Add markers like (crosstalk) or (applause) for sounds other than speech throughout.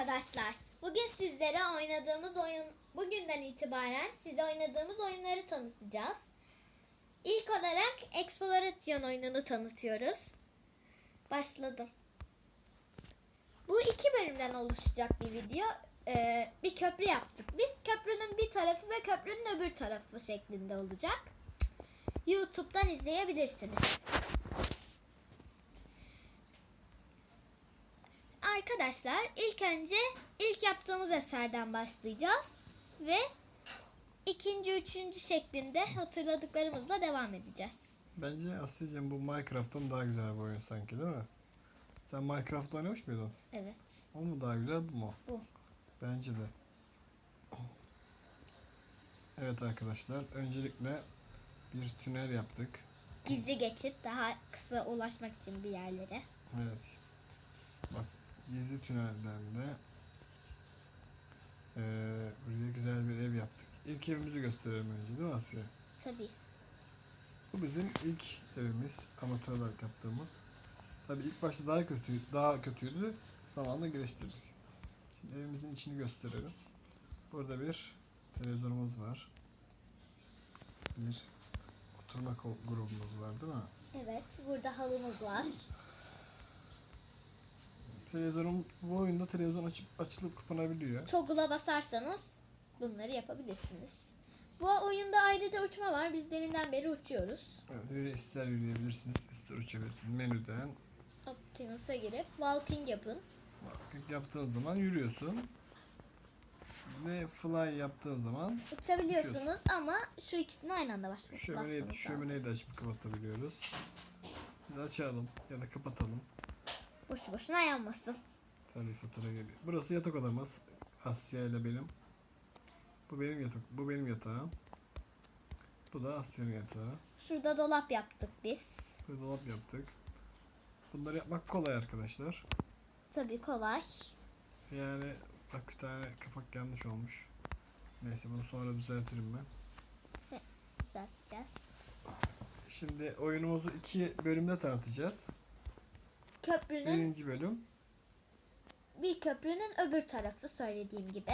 arkadaşlar. Bugün sizlere oynadığımız oyun bugünden itibaren size oynadığımız oyunları tanıtacağız. İlk olarak Exploration oyununu tanıtıyoruz. Başladım. Bu iki bölümden oluşacak bir video. Ee, bir köprü yaptık. Biz köprünün bir tarafı ve köprünün öbür tarafı şeklinde olacak. YouTube'dan izleyebilirsiniz. Arkadaşlar ilk önce ilk yaptığımız eserden başlayacağız ve ikinci, üçüncü şeklinde hatırladıklarımızla devam edeceğiz. Bence Asya'cığım bu Minecraft'tan daha güzel bir oyun sanki değil mi? Sen Minecraft oynamış mıydın? Evet. O mu daha güzel bu mu? Bu. Bence de. Evet arkadaşlar öncelikle bir tünel yaptık. Gizli geçit daha kısa ulaşmak için bir yerlere. Evet. Bak gizli tünelden de eee, buraya güzel bir ev yaptık. İlk evimizi gösterelim önce değil mi Asya? Tabii. Bu bizim ilk evimiz amatör olarak yaptığımız. Tabii ilk başta daha kötü daha kötüydü. Zamanla geliştirdik. Şimdi evimizin içini gösterelim. Burada bir televizyonumuz var. Bir oturma grubumuz var değil mi? Evet. Burada halımız var. Televizyonum bu oyunda televizyon açıp açılıp kapanabiliyor. Toggle'a basarsanız bunları yapabilirsiniz. Bu oyunda ayrıca uçma var. Biz deminden beri uçuyoruz. Evet, yürü, ister yürüyebilirsiniz, ister uçabilirsiniz. Menüden Optimus'a girip walking yapın. bak, yaptığın zaman yürüyorsun. Ve fly yaptığın zaman Uçabiliyorsunuz ama şu ikisini aynı anda baş Şömineyi, basmanız lazım. şömineyi de açıp kapatabiliyoruz. Biz açalım ya da kapatalım. Boşu boşuna yanmasın. Tabii fatura geliyor. Burası yatak odamız. Asya ile benim. Bu benim yatak, bu benim yatağım. Bu da Asya'nın yatağı. Şurada dolap yaptık biz. Böyle dolap yaptık. Bunları yapmak kolay arkadaşlar. Tabii kolay. Yani bak bir tane kapak yanlış olmuş. Neyse bunu sonra düzeltirim ben. Düzelteceğiz. Şimdi oyunumuzu iki bölümde tanıtacağız. Köprünün Birinci bölüm bir köprünün öbür tarafı söylediğim gibi.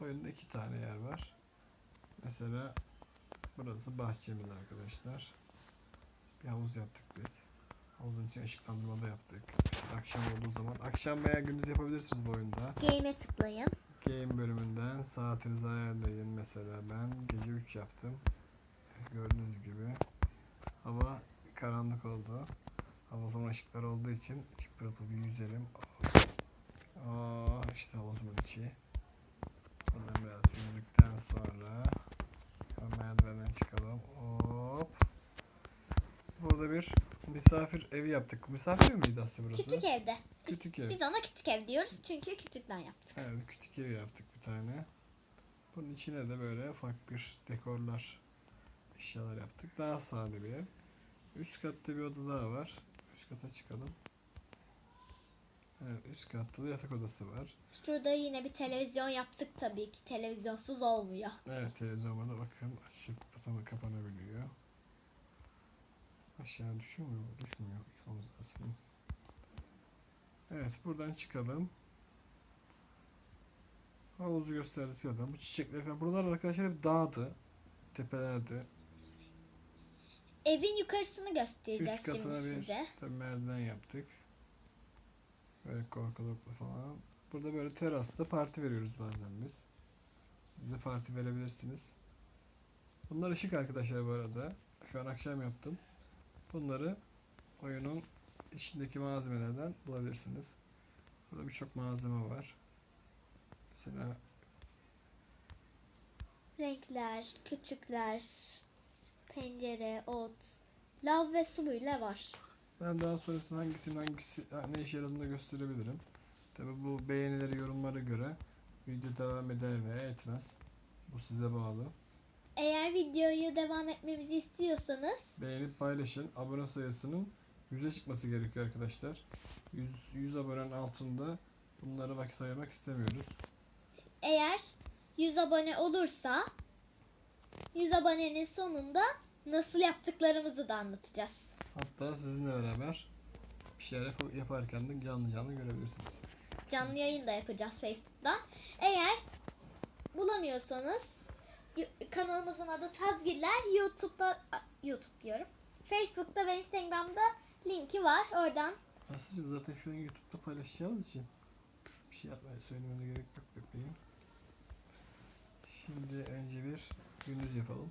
Oyunda iki tane yer var. Mesela burası bahçemiz arkadaşlar. Bir havuz yaptık biz. Havuzun için ışıklandırma da yaptık. Akşam olduğu zaman. Akşam veya gündüz yapabilirsiniz bu oyunda. Game'e tıklayın. Game bölümünden saatinizi ayarlayın. Mesela ben gece 3 yaptım. Gördüğünüz gibi. Hava karanlık oldu. Havuzun ışıkları olduğu için pırıl bir yüzelim. Aa, işte havuzumun içi. Buradan biraz yüzdükten sonra merdivenden çıkalım. Hop. Burada bir misafir evi yaptık. Misafir miydi aslında burası? Küçük evde. Küçük ev. Biz ona küçük ev diyoruz çünkü küçükten yaptık. Evet küçük ev yaptık bir tane. Bunun içine de böyle ufak bir dekorlar, eşyalar yaptık. Daha sade bir ev. Üst katta bir oda daha var. Üst kata çıkalım. Evet üst katta da yatak odası var. Şurada yine bir televizyon yaptık tabii ki. Televizyonsuz olmuyor. Evet televizyonda da bakın açıp kapatama kapanabiliyor. Aşağı düşüyor mu? Düşmüyor. Uçmamız lazım. Evet buradan çıkalım. Havuzu gösterdi zaten. Bu çiçekler falan. Buralar arkadaşlar hep dağdı. Tepelerde. Evin yukarısını göstereceğiz Üst katına şimdi bir size. tabii merdiven yaptık. Böyle korkuluklu falan. Burada böyle terasta parti veriyoruz bazen biz. Siz de parti verebilirsiniz. Bunlar ışık arkadaşlar bu arada. Şu an akşam yaptım. Bunları oyunun içindeki malzemelerden bulabilirsiniz. Burada birçok malzeme var. Mesela Renkler, küçükler, pencere, ot, lav ve su bile var. Ben daha sonrasında hangisinin hangisi ne işe yaradığını da gösterebilirim. Tabi bu beğenileri yorumlara göre video devam eder veya etmez. Bu size bağlı. Eğer videoyu devam etmemizi istiyorsanız Beğenip paylaşın. Abone sayısının 100'e çıkması gerekiyor arkadaşlar. 100, 100 abonenin altında bunlara vakit ayırmak istemiyoruz. eğer 100 abone olursa 100 abonenin sonunda nasıl yaptıklarımızı da anlatacağız. Hatta sizinle beraber bir şeyler yap- yaparken de canlı canlı görebilirsiniz. Canlı yayın da yapacağız Facebook'ta. Eğer bulamıyorsanız y- kanalımızın adı Tazgiller. YouTube'da a, YouTube diyorum. Facebook'ta ve Instagram'da linki var. Oradan Aslıcığım zaten şu an YouTube'da paylaşacağımız için bir şey yapmaya söylemene gerek yok bebeğim. Şimdi önce bir gündüz yapalım.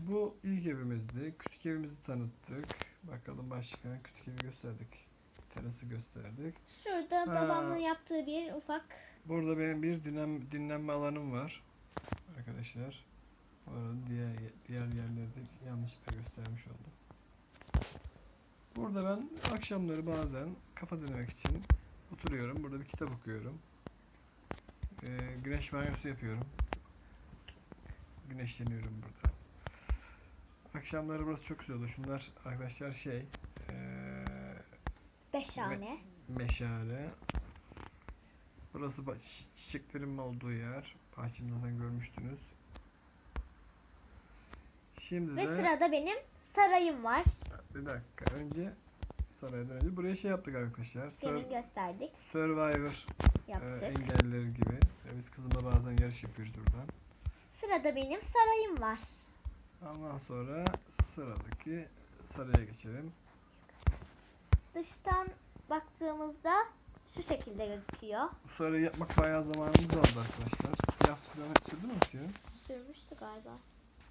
Bu ilk evimizdi. Küçük evimizi tanıttık. Bakalım başka küçük evi gösterdik. Terası gösterdik. şurada Ha. babamın yaptığı bir ufak Burada benim bir dinlen, dinlenme alanım var. Arkadaşlar. Bu arada diğer diğer yerlerde yanlışlıkla göstermiş oldum. Burada ben akşamları bazen kafa dinlemek için oturuyorum. Burada bir kitap okuyorum. Ee, güneş banyosu yapıyorum. Güneşleniyorum burada. Akşamları burası çok güzel oldu. Şunlar arkadaşlar şey ee, beşhane. meşale. Burası çiçeklerin olduğu yer. Bahçemi zaten görmüştünüz. Şimdi Ve de sırada benim sarayım var. bir dakika önce saraydan önce buraya şey yaptık arkadaşlar. Sur- gösterdik. Survivor e, Yaptık. engelleri gibi. E, Biz kızımla bazen yarış yapıyoruz buradan. Sırada benim sarayım var. Ondan sonra sıradaki saraya geçelim. Dıştan baktığımızda şu şekilde gözüküyor. Bu sarayı yapmak bayağı zamanımız aldı arkadaşlar. Bir hafta falan sürdü mü Asiye? Sürmüştü galiba.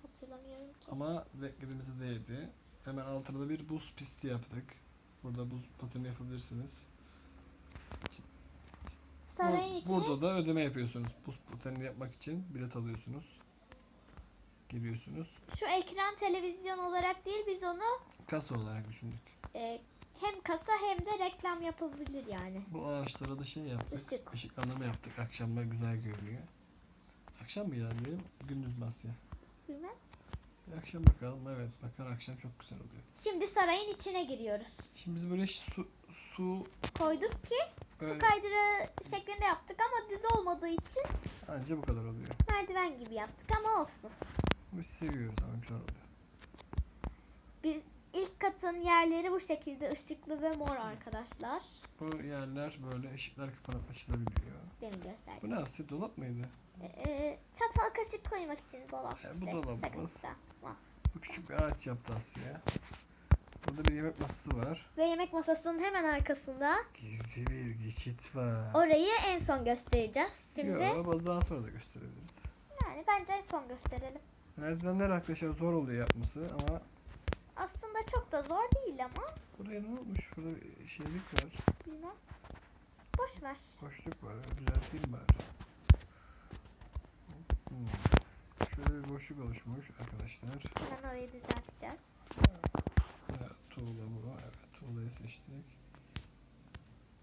Hatırlamıyorum ki. Ama beklediğimizi değdi. Hemen altına da bir buz pisti yaptık. Burada buz pateni yapabilirsiniz. Sarayın Bur- içine Burada da ödeme yapıyorsunuz. Buz pateni yapmak için bilet alıyorsunuz. Giriyorsunuz. şu ekran televizyon olarak değil biz onu Kasa olarak düşündük. e, hem kasa hem de reklam yapabilir yani. Bu ağaçlara da şey yaptık. Işık. Işıklandırma yaptık. Akşamlar güzel görünüyor. Akşam mı ilerleyelim? Gündüz mü Asya? Bilmem. Bir akşam bakalım. Evet bakın akşam çok güzel oluyor. Şimdi sarayın içine giriyoruz. Şimdi biz böyle su, su Koyduk ki su öyle kaydıra şeklinde yaptık ama düz olmadığı için anca bu kadar oluyor. merdiven gibi yaptık ama olsun. Biz seviyoruz ama güzel oluyor. Biz ilk katın yerleri bu şekilde ışıklı ve mor arkadaşlar. Bu yerler böyle ışıklar kapanıp açılabiliyor. Demin gösterdim. Bu ne Asya dolap mıydı? Ee, çatal kaşık koymak için dolap E, bu işte. dolabımız. Bu küçük bir ağaç yaptı Asya. Burada bir yemek masası var. Ve yemek masasının hemen arkasında Gizli bir geçit var. orayı en son göstereceğiz. Şimdi Yok, daha sonra da gösterebiliriz. yani bence en son gösterelim. Merdivenler arkadaşlar zor oluyor yapması ama Aslında çok da zor değil ama buraya ne olmuş? Burada bir şeylik var. bilmem. Boş ver. Boşluk var. Düzelteyim bari. Hmm. Şöyle bir boşluk oluşmuş arkadaşlar. Hemen orayı düzelteceğiz. Evet, tuğla bu. Evet, tuğlayı seçtik.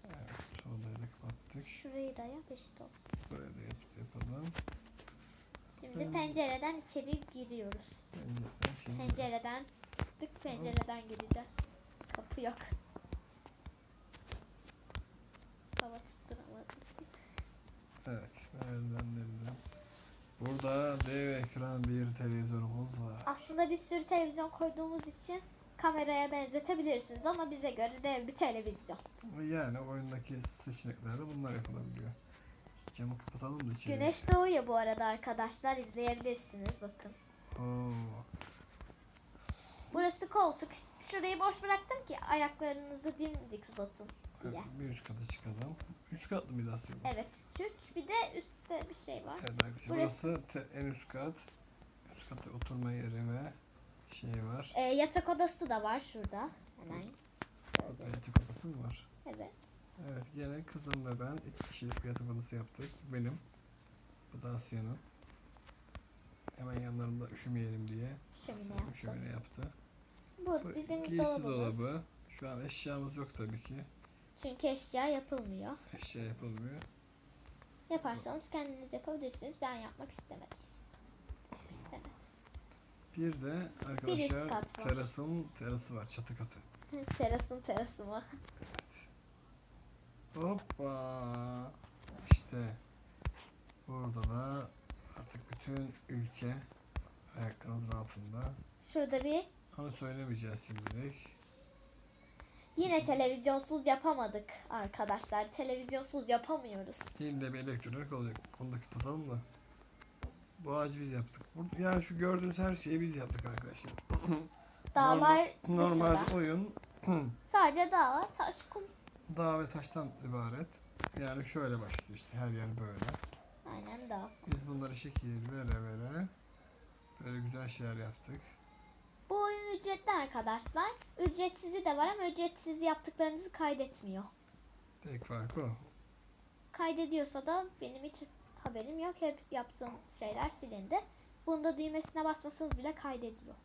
Evet, tuğlayı da kapattık. Şurayı da yap işte. Buraya da yap, yapalım. Şimdi Ben- pencereden içeri giriyoruz. Pencereden şimdi. Pencereden çıktık pencereden gireceğiz. Kapı yok. Hava tutturamadım. Evet, merdivenlerinden. Burada dev ekran bir televizyonumuz var. Aslında bir sürü televizyon koyduğumuz için kameraya benzetebilirsiniz ama bize göre dev bir televizyon. Yani oyundaki seçeneklerle bunlar yapılabiliyor. Camı kapatalım da içeri. Güneş doğuyor bu arada arkadaşlar izleyebilirsiniz bakın. Oo. Burası koltuk. Şurayı boş bıraktım ki ayaklarınızı dimdik uzatın Evet, diye. bir üst kata çıkalım. Üç katlı mıydı aslında? Evet üç. Bir de üstte bir şey var. Evet arkadaşlar Burası- burası te- en üst kat. Üst katta oturma yeri ve şey var. Ee, yatak odası da var şurada. Hemen. Yatak odası mı var? Evet. Evet gene kızım ve ben iki kişilik bir odası yaptık. Benim. Bu da Asya'nın. Hemen yanlarında üşümeyelim diye. Şömine Asya yaptım. Şömine yaptı. Bu Bu bizim giysi dolabımız. dolabı. Şu an eşyamız yok tabii ki. Çünkü eşya yapılmıyor. Eşya yapılmıyor. Yaparsanız kendiniz yapabilirsiniz. Ben yapmak istemedim. İstemedim. Bir de arkadaşlar var. terasın terası var. Çatı katı. Terasın terası mı? Hoppa. İşte burada da artık bütün ülke ayaklarınızın altında. Şurada bir Onu söylemeyeceğiz şimdilik. Yine televizyonsuz yapamadık arkadaşlar. Televizyonsuz yapamıyoruz. İlle bir elektronik olacak. Onu da kapatalım da. Bu ağacı biz yaptık. Yani şu gördüğünüz her şeyi biz yaptık arkadaşlar. Dağlar Normal dışında. oyun (clears throat) Sadece dağ, taş, kum. Dağ ve taştan ibaret. Yani şöyle başlıyor işte her yer böyle. Aynen dağ. Biz bunları şekil vere vere böyle güzel şeyler yaptık. Bu oyun ücretli arkadaşlar. Ücretsizi de var ama ücretsiz yaptıklarınızı kaydetmiyor. Tek fark o. Kaydediyorsa da benim hiç haberim yok. Hep yaptığım şeyler silindi. Bunda düğmesine basmasanız bile kaydediyor.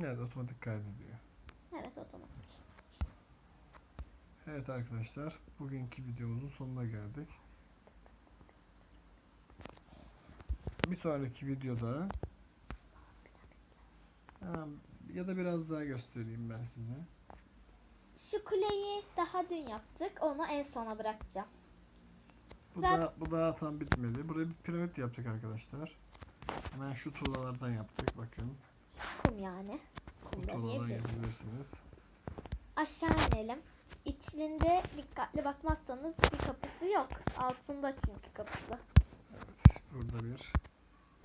Evet otomatik kaydediyor. Evet otomatik. Evet arkadaşlar bugünkü videomuzun sonuna geldik. Bir sonraki videoda Ha, ya da biraz daha göstereyim ben size. Şu kuleyi daha dün yaptık. Onu en sona bırakacağım. Bu Zaten- da bu daha tam bitmedi. Buraya bir piramit yaptık arkadaşlar. Hemen şu tuğlalardan yaptık bakın. Kum yani. Kum da yapabilirsiniz. Aşağı inelim. İçinde dikkatli bakmazsanız bir kapısı yok. Altında çünkü kapısı. Evet, burada bir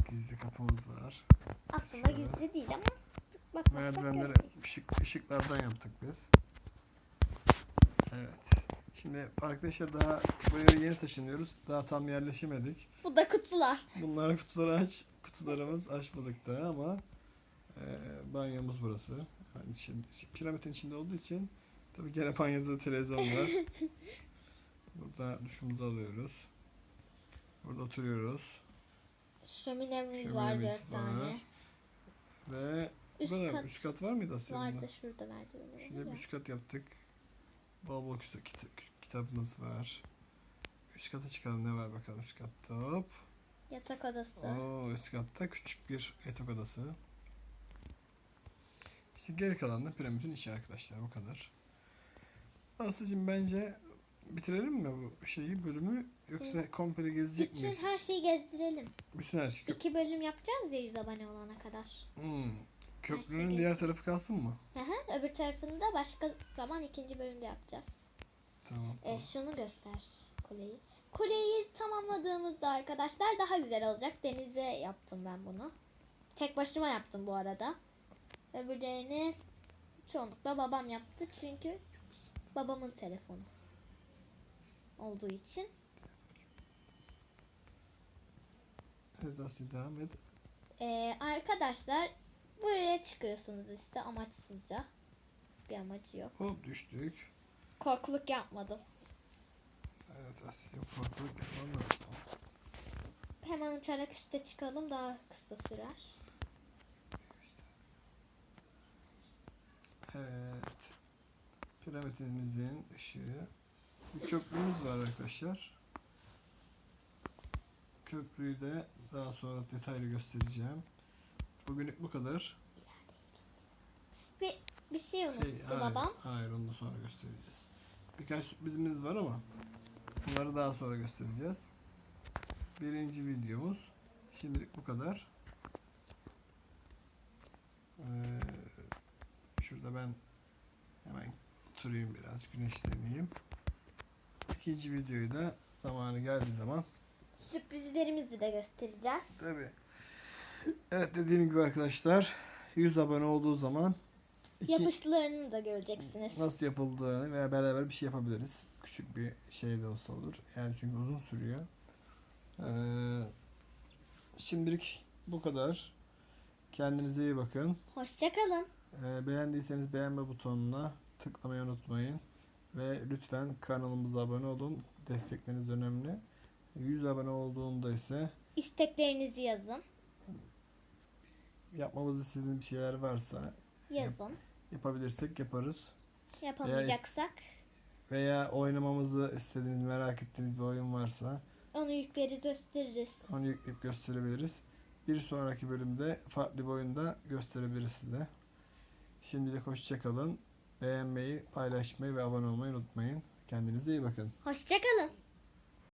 gizli kapımız var. Aslında Şöyle. gizli değil ama bakmazsak Merdivenleri ışık, ışıklardan yaptık biz. Evet. Şimdi arkadaşlar daha buraya yeni taşınıyoruz. Daha tam yerleşemedik. Bu da kutular. Bunlar kutuları aç, kutularımız açmadık da ama e, banyomuz burası. Yani için, piramidin içinde olduğu için tabii gene banyoda da televizyon var. (laughs) Burada duşumuzu alıyoruz. Burada oturuyoruz. Şöminemiz var Şöminemiz dört var. tane. Ve Üst kadar. kat Üst kat var mıydı Asya? bunda? vardı şurada merdivenleri. Şöyle ya. üst kat yaptık. Bol bol kütü- kita- kitabımız var. Üst kata çıkalım ne var bakalım üst katta hop. Yatak odası. Oo, üst katta küçük bir yatak odası. İşte geri kalan da piramidin içi arkadaşlar bu kadar. Aslıcığım bence bitirelim mi bu şeyi bölümü yoksa komple gezecek Bütün miyiz? her şeyi gezdirelim. Bütün her şey. İki bölüm yapacağız ya 100 abone olana kadar. Hmm. Köprünün diğer tarafı kalsın mı? Hı hı. Öbür tarafını da başka zaman ikinci bölümde yapacağız. Tamam. E, şunu göster kuleyi. Kuleyi tamamladığımızda arkadaşlar daha güzel olacak. Denize yaptım ben bunu. Tek başıma yaptım bu arada. Öbürlerini çoğunlukla babam yaptı çünkü babamın telefonu olduğu için. Evet Aslı devam et. E, arkadaşlar buraya çıkıyorsunuz işte amaçsızca. Bir amacı yok. Hop düştük. Korkuluk yapmadım. Evet farklılık yapmam lazım. Hemen uçarak üste çıkalım daha kısa sürer. Evet. Piramidimizin ışığı. Bir köprümüz var arkadaşlar. Köprüyü de daha sonra detaylı göstereceğim. Bugünlük bu kadar. Bir, bir şey unuttu Şey, hayır, babam. hayır onu da sonra göstereceğiz. Birkaç sürprizimiz var ama bunları daha sonra göstereceğiz. Birinci videomuz şimdilik bu kadar. Ee, şurada ben hemen oturayım biraz güneşleneyim. İkinci videoyu da zamanı geldiği zaman Sürprizlerimizi de göstereceğiz. tabi Evet dediğim gibi arkadaşlar 100 abone olduğu zaman iki- Yapışlarını da göreceksiniz. nasıl yapıldığını veya beraber bir şey yapabiliriz. Küçük bir şey de olsa olur. Yani çünkü uzun sürüyor. Ee, şimdilik bu kadar. Kendinize iyi bakın. Hoşçakalın. Ee, beğendiyseniz beğenme butonuna tıklamayı unutmayın. Ve lütfen kanalımıza abone olun. Destekleriniz önemli. 100 abone olduğunda ise İsteklerinizi yazın. yapmamızı istediğiniz bir şeyler varsa Yazın. yapabilirsek yaparız. Yapamayacaksak Veya oynamamızı istediğiniz, merak ettiğiniz bir oyun varsa onu yükleriz gösteririz. Onu yükleyip gösterebiliriz. Bir sonraki bölümde farklı bir oyunda gösterebiliriz size. Şimdilik hoşçakalın. Beğenmeyi, paylaşmayı ve abone olmayı unutmayın. Kendinize iyi bakın. Hoşçakalın.